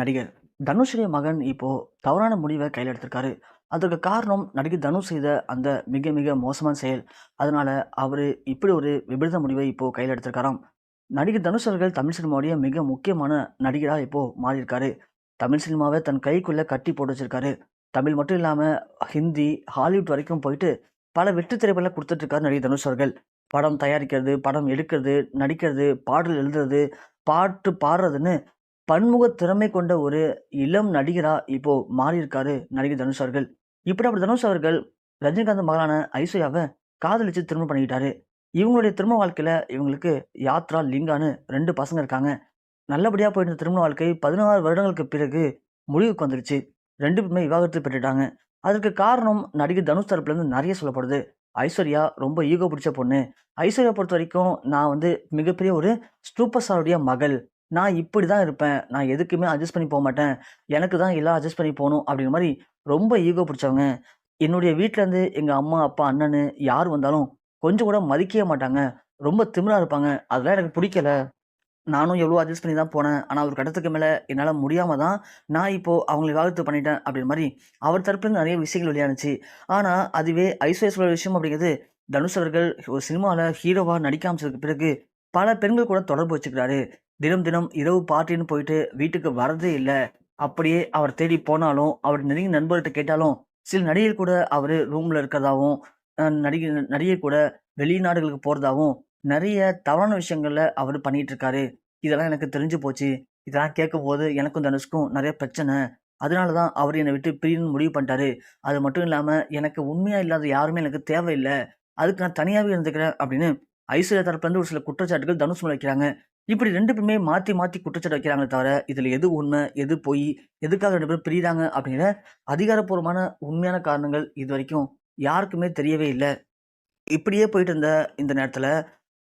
நடிகர் தனுஷுடைய மகன் இப்போது தவறான முடிவை கையில் எடுத்திருக்காரு அதற்கு காரணம் நடிகர் தனுஷ் செய்த அந்த மிக மிக மோசமான செயல். அதனால் அவர் இப்படி ஒரு விபரீத முடிவை இப்போது கையில் எடுத்திருக்காராம் நடிகர் தனுஷ் அவர்கள் தமிழ் சினிமாவுடைய மிக முக்கியமான நடிகராக இப்போது மாறியிருக்காரு. தமிழ் சினிமாவை தன் கைக்குள்ளே கட்டி போட்டு வச்சிருக்காரு. தமிழ் மட்டும் இல்லாமல் ஹிந்தி ஹாலிவுட் வரைக்கும் போயிட்டு பல வெற்றி திரைப்படங்களை கொடுத்துட்ருக்காரு நடிகர் தனுஷ் அவர்கள். படம் தயாரிக்கிறது படம் எடுக்கிறது நடிக்கிறது பாடல் எழுதுறது பாட்டு பாடுறதுன்னு பன்முக திறமை கொண்ட ஒரு இளம் நடிகராக இப்போ மாறியிருக்காரு நடிகர் தனுஷ் அவர்கள். இப்படி அப்படி தனுஷ் அவர்கள் ரஜினிகாந்த் மகளான ஐஸ்வர்யாவை காதலிச்சு திருமணம் பண்ணிக்கிட்டாரு. இவங்களுடைய திருமண வாழ்க்கையில் இவங்களுக்கு யாத்ரா லிங்கான்னு ரெண்டு பசங்க இருக்காங்க. நல்லபடியாக போயிருந்த திருமண வாழ்க்கை பதினாறு வருடங்களுக்கு பிறகு முடிவுக்கு வந்துருச்சு. ரெண்டு பேருமே விவாகரத்து பெற்றுட்டாங்க. அதற்கு காரணம் நடிகர் தனுஷ் தரப்புலேருந்து நிறைய சொல்லப்படுது. ஐஸ்வர்யா ரொம்ப ஈகோ பிடிச்ச பொண்ணு. ஐஸ்வர்யா பொறுத்த வரைக்கும் நான் வந்து மிகப்பெரிய ஒரு சூப்பர் ஸ்டாருடைய மகள். நான் இப்படி தான் இருப்பேன். நான் எதுக்குமே அட்ஜஸ்ட் பண்ணி போக மாட்டேன். எனக்கு தான் எல்லாம் அட்ஜஸ்ட் பண்ணி போகணும் அப்படிங்கிற மாதிரி ரொம்ப ஈகோ பிடிச்சவங்க. என்னுடைய வீட்டிலேருந்து எங்கள் அம்மா அப்பா அண்ணனு யார் வந்தாலும் கொஞ்சம் கூட மதிக்கவே மாட்டாங்க. ரொம்ப திமிராக இருப்பாங்க. அதெல்லாம் எனக்கு பிடிக்கல. நானும் எவ்வளோ அட்ஜஸ்ட் பண்ணி தான் போனேன். ஆனால் ஒரு கட்டத்துக்கு மேலே என்னால் முடியாமல் தான் நான் இப்போது அவங்களை விவாகரத்து பண்ணிட்டேன் அப்படின்ற மாதிரி அவர் தரப்புலேருந்து நிறைய விஷயங்கள் வெளியானுச்சு. ஆனால் அதுவே ஐஸ்வர்யோட விஷயம் அப்படிங்கிறது தனுஷ் அவர்கள் ஒரு சினிமாவில் ஹீரோவாக நடிக்காமச்சதுக்கு பிறகு பல பெண்கள் கூட தொடர்பு வச்சுக்கிறாரு. தினம் தினம் இரவு பார்ட்டின்னு போயிட்டு வீட்டுக்கு வரதே இல்லை. அப்படியே அவர் தேடி போனாலும் அவர் நெருங்கிய நண்பர்கிட்ட கேட்டாலும் சில நடிகர் கூட அவர் ரூமில் இருக்கிறதாவும் நடிகை நடிகை கூட வெளிநாடுகளுக்கு போகிறதாவும் நிறைய தவறான விஷயங்களில் அவர் பண்ணிட்டு இருக்காரு இதெல்லாம் எனக்கு தெரிஞ்சு போச்சு. இதெல்லாம் கேட்கும் போது எனக்கும் தனுஷ்க்கும் நிறைய பிரச்சனை. அதனால தான் அவர் என்னை விட்டு பிரியணும்னு முடிவு பண்ணிட்டாரு. அது மட்டும் இல்லாமல் எனக்கு உண்மையாக இல்லாத யாருமே எனக்கு தேவையில்லை. அதுக்கு நான் தனியாகவே இருந்துக்கிறேன் அப்படின்னு ஐஸ்வர்யா தரப்புலேருந்து ஒரு சில குற்றச்சாட்டுகள் தனுஷ் மேல வைக்கிறாங்க. இப்படி ரெண்டு பேருமே மாற்றி மாற்றி குற்றச்சாட்டு வைக்கிறாங்களே தவிர இதில் எது உண்மை எது பொய் எதுக்காக ரெண்டு பேரும் பிரியுறாங்க அப்படிங்கிற அதிகாரப்பூர்வமான உண்மையான காரணங்கள் இது வரைக்கும் யாருக்குமே தெரியவே இல்லை. இப்படியே போயிட்டு இருந்த இந்த நேரத்தில்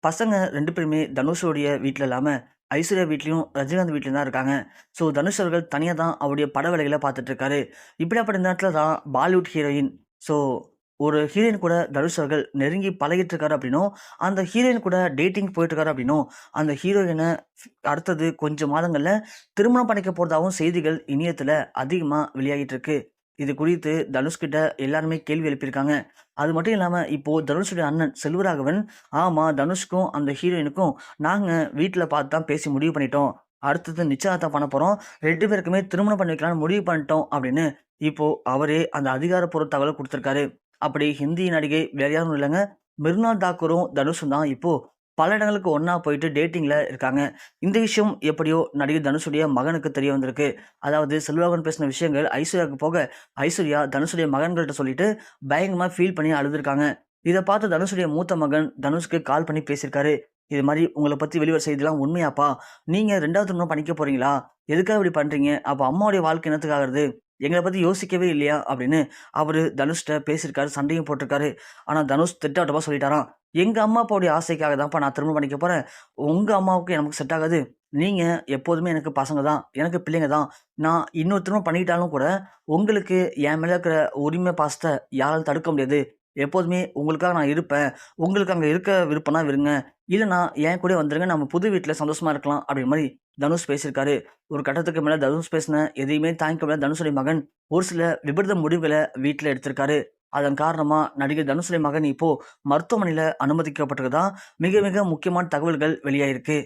பசங்க ரெண்டு பேருமே தனுஷோடைய வீட்டில் இல்லாமல் ஐஸ்வர்யா வீட்லேயும் ரஜினிகாந்த் வீட்லையும் தான் இருக்காங்க. ஸோ தனுஷ் அவர்கள் தனியாக தான் அவருடைய பட வேலைகளை பார்த்துட்டு இருக்காரு. இப்படியாப்பட்ட நேரத்தில் தான் பாலிவுட் ஹீரோயின் ஸோ ஒரு ஹீரோயின் கூட தனுஷ் அவர்கள் நெருங்கி பழகிட்டு இருக்காரு அப்படின்னும் அந்த ஹீரோயின் கூட டேட்டிங் போயிட்டு இருக்காரு அப்படின்னும் அந்த ஹீரோயினை அடுத்தது கொஞ்சம் மாதங்களில் திருமணம் பண்ணிக்க போகிறதாகவும் செய்திகள் இணையத்தில் அதிகமாக வெளியாகிட்டு இருக்கு இது குறித்து தனுஷ்கிட்ட எல்லாருமே கேள்வி எழுப்பியிருக்காங்க. அது மட்டும் இல்லாமல் இப்போது தனுஷுடைய அண்ணன் செல்வராகவன் ஆமாம் தனுஷ்க்கும் அந்த ஹீரோயினுக்கும் நாங்கள் வீட்டில் பார்த்து தான் பேசி முடிவு பண்ணிட்டோம். அடுத்தது நிச்சயதார்த்தம் பண்ண போகிறோம் ரெண்டு பேருக்குமே திருமணம் பண்ணி வைக்கலாம்னு முடிவு பண்ணிட்டோம் அப்படின்னு இப்போது அவரே அந்த அதிகாரப்பூர்வ தகவலை கொடுத்துருக்காரு. அப்படி ஹிந்தி நடிகை வேற யாரும் இல்லைங்க. மிர்னா தாக்கூரும் தனுஷும் தான் இப்போது பல இடங்களுக்கு ஒன்றா போயிட்டு டேட்டிங்கில் இருக்காங்க. இந்த விஷயம் எப்படியோ நடிகர் தனுஷுடைய மகனுக்கு தெரிய வந்திருக்கு. அதாவது செல்வராகவன் பேசின விஷயங்கள் ஐஸ்வர்யாவுக்கு போக ஐஸ்வர்யா தனுஷுடைய மகன்கள்ட்ட சொல்லிட்டு பயங்கரமாக ஃபீல் பண்ணி அழுதுருக்காங்க. இதை பார்த்து தனுஷுடைய மூத்த மகன் தனுஷ்க்கு கால் பண்ணி பேசியிருக்காரு. இது மாதிரி உங்களை பற்றி வெளிவர செய்திலாம் உண்மையாப்பா? நீங்கள் ரெண்டாவது திருமணம் பண்ணிக்க போகிறீங்களா எதுக்காக இப்படி பண்ணுறீங்க அப்போ அம்மாவுடைய வாழ்க்கை என்னத்துக்காகிறது எங்களை பற்றி யோசிக்கவே இல்லையா? அப்படின்னு அவர் தனுஷ்கிட்ட பேசியிருக்காரு சண்டையும் போட்டிருக்காரு. ஆனால் தனுஷ் திட்டாட்டமாக சொல்லிட்டாராம். எங்கள் அம்மா அப்பாவுடைய ஆசைக்காக தான்ப்பா நான் திருமணம் பண்ணிக்க போகிறேன் உங்கள் அம்மாவுக்கு எனக்கு செட் ஆகாது. நீங்கள் எப்போதுமே எனக்கு பசங்க தான். எனக்கு பிள்ளைங்க தான். நான் இன்னொரு திருமணம் பண்ணிக்கிட்டாலும் கூட உங்களுக்கு என் மேலே இருக்கிற உரிமை பாசத்தை யாராலும் தடுக்க முடியாது. எப்போதுமே உங்களுக்காக நான் இருப்பேன். உங்களுக்கு அங்கே இருக்க விருப்பம்னா விருங்க. இல்லைனா என் கூட வந்துருங்க. நம்ம புது வீட்டில் சந்தோஷமாக இருக்கலாம் அப்படிங்கிற மாதிரி தனுஷ் பேசியிருக்காரு. ஒரு கட்டத்துக்கு மேலே தனுஷ் பேசின எதையுமே தாங்கிக்க முடியாத தனுஷுடைய மகன் ஒரு சில விபரீத முடிவுகளை வீட்டில் எடுத்திருக்காரு. அதன் காரணமாக நடிகர் தனுஷுடைய மகன் இப்போது மருத்துவமனையில் அனுமதிக்கப்பட்டிருக்கதான். மிக மிக முக்கியமான தகவல்கள் வெளியாயிருக்கு.